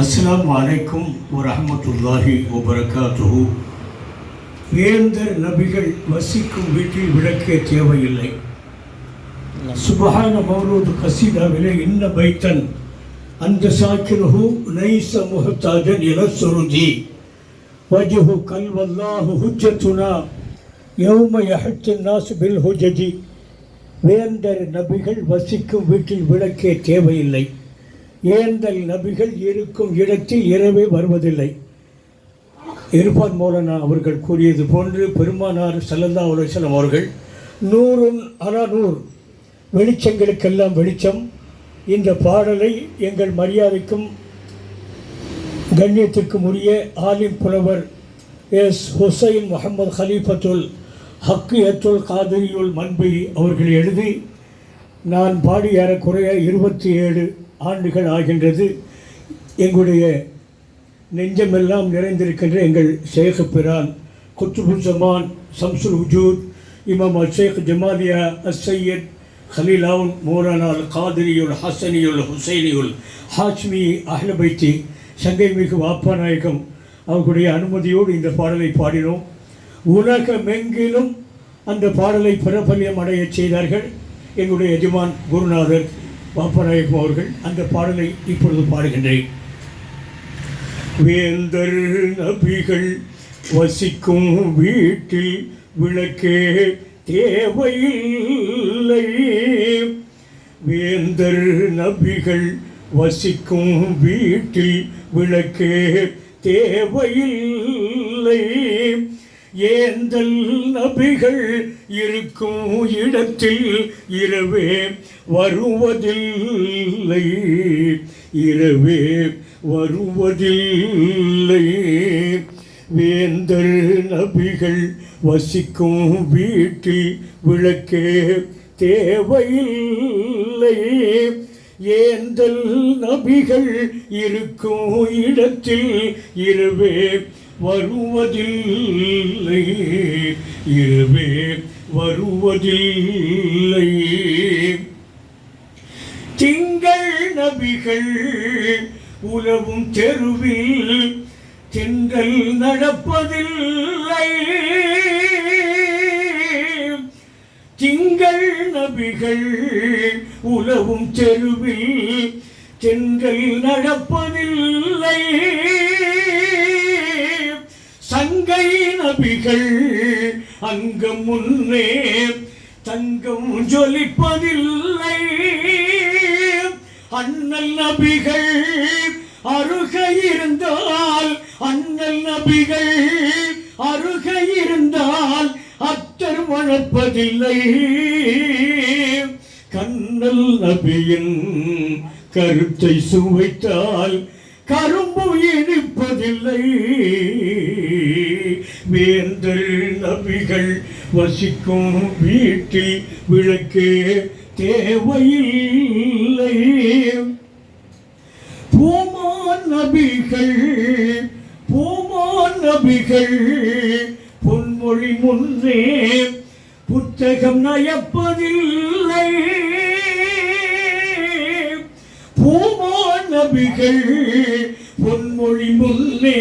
அஸ்லாம் அலைக்கும் வரஹ்மத்துல்லாஹி வபரகாத்துஹு. வேந்தர் நபிகள் வசிக்கும் வீட்டில் விளக்கே தேவையில்லை. சுபஹான மௌலூது கசீதாவிலே இன்ன பைத்தன் அந்த சாக்கிரஹு நைச முஹத்தாஜன் என சுருஜி வஜுஹு கல்வல்லாஹு ஹுஜத்துனா யௌம யஹத்தின் நாசு பில் ஹுஜதி வேந்தர் நபிகள் வசிக்கும் வீட்டில் விளக்கே தேவையில்லை. ஏந்தல் நபிகள் இருக்கும் இடத்தில் இரவே வருவதில்லை. இருப்பார் மோலனா அவர்கள் கூறியது போன்று பெருமானார் சல்லல்லா உலகம் அவர்கள் நூறுன் அலா நூறு வெளிச்சங்களுக்கெல்லாம் வெளிச்சம். இந்த பாடலை எங்கள் மரியாதைக்கும் கண்ணியத்திற்கும் உரிய ஆலிம் புலவர் எஸ். ஹுசைன் முகமது ஹலீஃபத்துல் ஹக்கியத்துல் காதிரியுல் மன்பி அவர்கள் எழுதி நான் பாடி ஏறக்குறைய இருபத்தி ஏழு ஆண்டுகள் ஆகின்றது எங்களுடைய நெஞ்சமெல்லாம் நிறைந்திருக்கின்ற எங்கள் ஷேக் பிரான் குத்துபுல் ஜமான் சம்சுல் உஜூத் இமாம் அல் ஷேக் ஜமாலியா அஸ் சையத் ஹலீலாவுன் மோரானால் காதிரியுல் ஹசனியுல் ஹுசைனியுல் ஹாஷ்மி அஹ்லபைத்தி சங்கை மிகு வாப்பாநாயகம் அவர்களுடைய அனுமதியோடு இந்த பாடலை பாடினோம். உலகமெங்கிலும் அந்த பாடலை பிரபல்யம் அடையச் செய்தார்கள் எங்களுடைய எஜமான் குருநாதர். பாப்பநாயகம் அவர்கள் அந்த பாடலை இப்பொழுது பாடுகின்றேன். வேந்தர் நபிகள் வசிக்கும் வீட்டில் விளக்கே தேவையில்லை. வேந்தர் நபிகள் வசிக்கும் வீட்டில் விளக்கே தேவையில்லை. ஏந்தல் நபிகள் இருக்கும் இடத்தில் இரவே வருவதில்லை. இரவே வருவதில்லை. வேந்தர் நபிகள் வசிக்கும் வீட்டில் விளக்கே தேவையில்லை. ஏந்தல் நபிகள் இருக்கும் இடத்தில் இரவே வருவதில்லை. இருவே வருவதில்லை. திங்கள் நபிகள் உலவும் தெருவில் திங்கள் நடப்பதில்லை. திங்கள் நபிகள் உலவும் தெருவில் தென்றல் நடப்பதில்லை. சங்கை நபிகள் அங்கம் முன்னே தங்கம் ஜொலிப்பதில்லை. அண்ணல் நபிகள் அருக இருந்தால் அண்ணல் நபிகள் அருக இருந்தால் அத்தர் வளர்ப்பதில்லை. கண்ணல் நபியின் கருத்தை சுவைத்தால் கரும்பு இனிப்பதில்லை. வேந்தர் நபிகள் வசிக்கும் வீட்டில் விளக்கே தேவையில்லை. போமா நபிகள் போமா நபிகள் பொன்மொழி முன்னே புத்தகம் நயப்பதில்லை. பூமான் நபிகள் பொன்மொழி முன்னே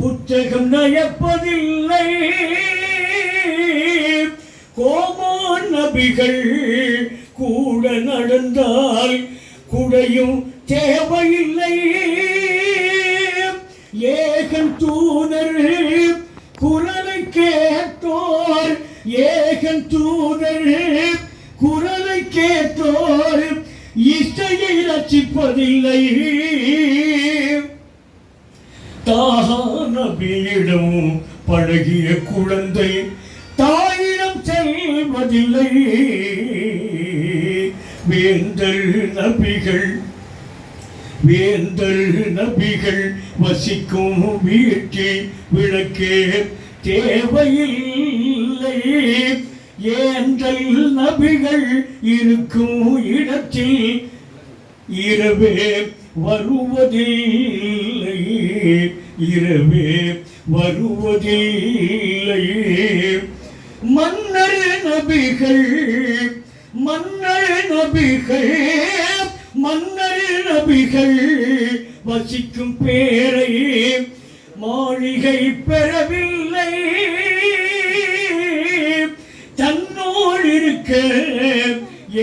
புத்தகம் நயப்பதில்லை கோமோ நபிகள் கூட நடந்தால் குடையும் தேவையில்லை. ஏகன் தூதர் குரலை கேட்டோர் ஏகன் தூதர் குரலை கேட்டோர் இசையை ரசிப்பதில்லை. தாகா நபியிடமும் பழகிய குழந்தை தாயிடம் செல்வதில்லை. வேந்தல் நபிகள் வேந்தல் நபிகள் வசிக்கும் வீட்டில் விளக்கே தேவையில்லை. ஏந்தல் நபிகள் இருக்கும் இடத்தில் இரவே வருவதில்லை. இரவே வருவதில்லை. மன்னர் நபிகள் மன்னர் நபிகள் மன்னர் நபிகள் வசிக்கும் பேரை மாளிகை பெறவில்லை. தன்னோடு இருக்க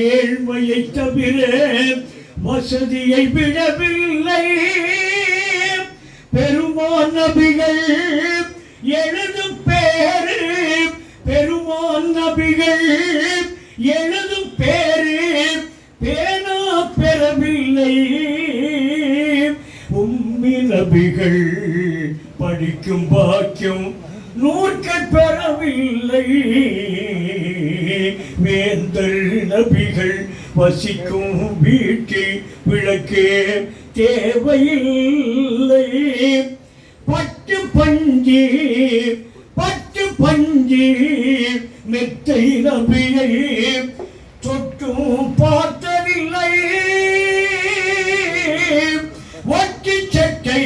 ஏழ்மையை தவிர வசதியை விடவில்லை. பெருமான் நபிகள் எழுதும் பேரு பெருமான் நபிகள் எழுதும் பேரு பேனா பெறவில்லை. உம்மி நபிகள் படிக்கும் பாக்கியம் நூற்கள் பெறவில்லை. வேந்தல் நபிகள் வசிக்கும் வீட்டில் விளக்கே தேவையில்லை. பட்டு பஞ்சி பட்டு பஞ்சி மெத்தை நபியை தொட்டும் பார்த்ததில்லை. ஒட்டி சட்டை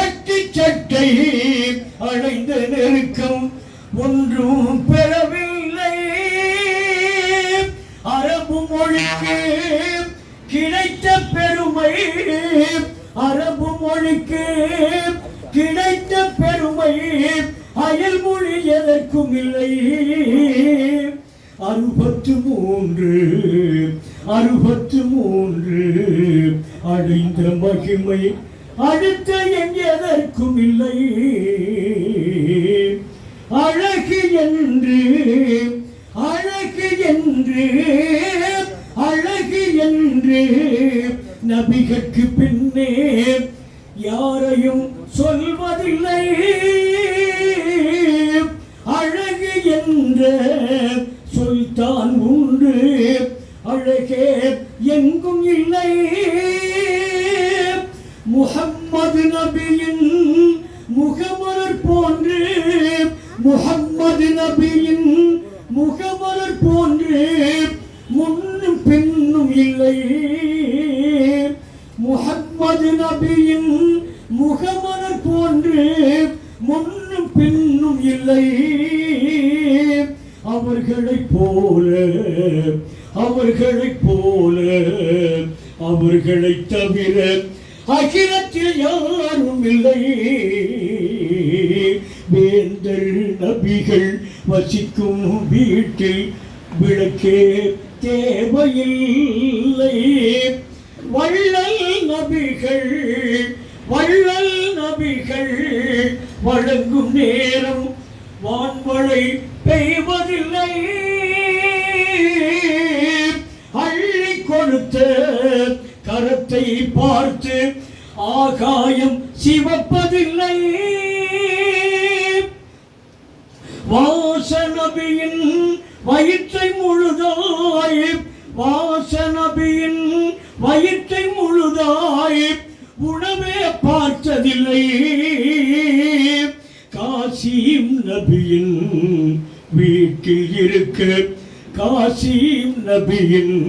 ஒட்டி சட்டை அடைந்த நெருக்கம் ஒன்றும் பெறவில்லை அரபு மொழிக்கு கிடைத்த பெருமை அயல் மொழி எதற்கும் இல்லை. அறுபத்து மூன்று அறுபத்து மூன்று அடைந்த மகிமை அடுத்த என் எதற்கும் இல்லை. அழகு என்று அழகு என்று அழகு என்று நபிகற்கு பின்னே யாரையும் சொல்வதில்லை. அழகு என்ற சொல்தான் உண்டு. அழகே எங்கும் இல்லை. முகம்மது நபியின் முகமலர் போன்று முகம்மது நபியின் முகமலர் போன்று முன்னும் பின்னும் இல்லை. முஹம்மது நபியின் முகமலர் போன்று முன்னும் பின்னும் இல்லை. அவர்களைப் போல அவர்களைப் போல அவர்களைத் தவிர அகிலத்தில் யாரும் இல்லை. வேந்தர் நபிகள் வசிக்கும் வீட்டில் விளக்கே தேவையில்லை. வள்ள நபிகள் வள்ளல் நபிகள் வழங்கும் நேரம் வான்மழை பெய்வதில்லை. அள்ளி கொடுத்த கரத்தை பார்த்து ஆகாயம் சிவப்பதில்லை. வாசனபியின் வயிற்றை முழுதாய் வாசனபியின் வயிற்றை முழுதாய் உணவே பார்த்ததில்லை. காசியும் நபியின் வீட்டில் இருக்க. காசியும் நபியின்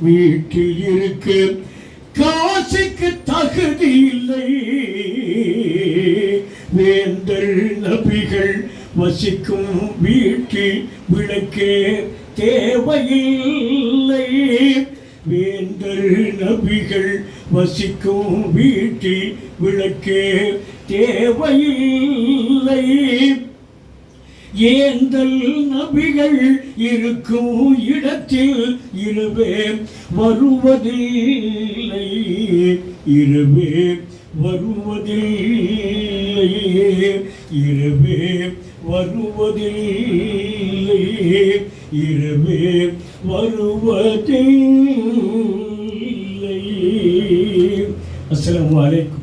வீட்டில் இருக்க. காசிக்கு தகுதி இல்லை. வேந்தர் நபிகள் வசிக்கும் வீட்டில் விளக்கே தேவையில்லை. வேந்தர் நபிகள் வசிக்கும் வீட்டில் விளக்கே தேவையில்லை. ஏந்தல் நபிகள் இருக்கும் இடத்தில் இருவே வருவதில்லை. இருவே வருவதில்லை. இருவே வருவதில்லை இருவே வருவதில்லை அஸ்ஸலாமு அலைக்கும்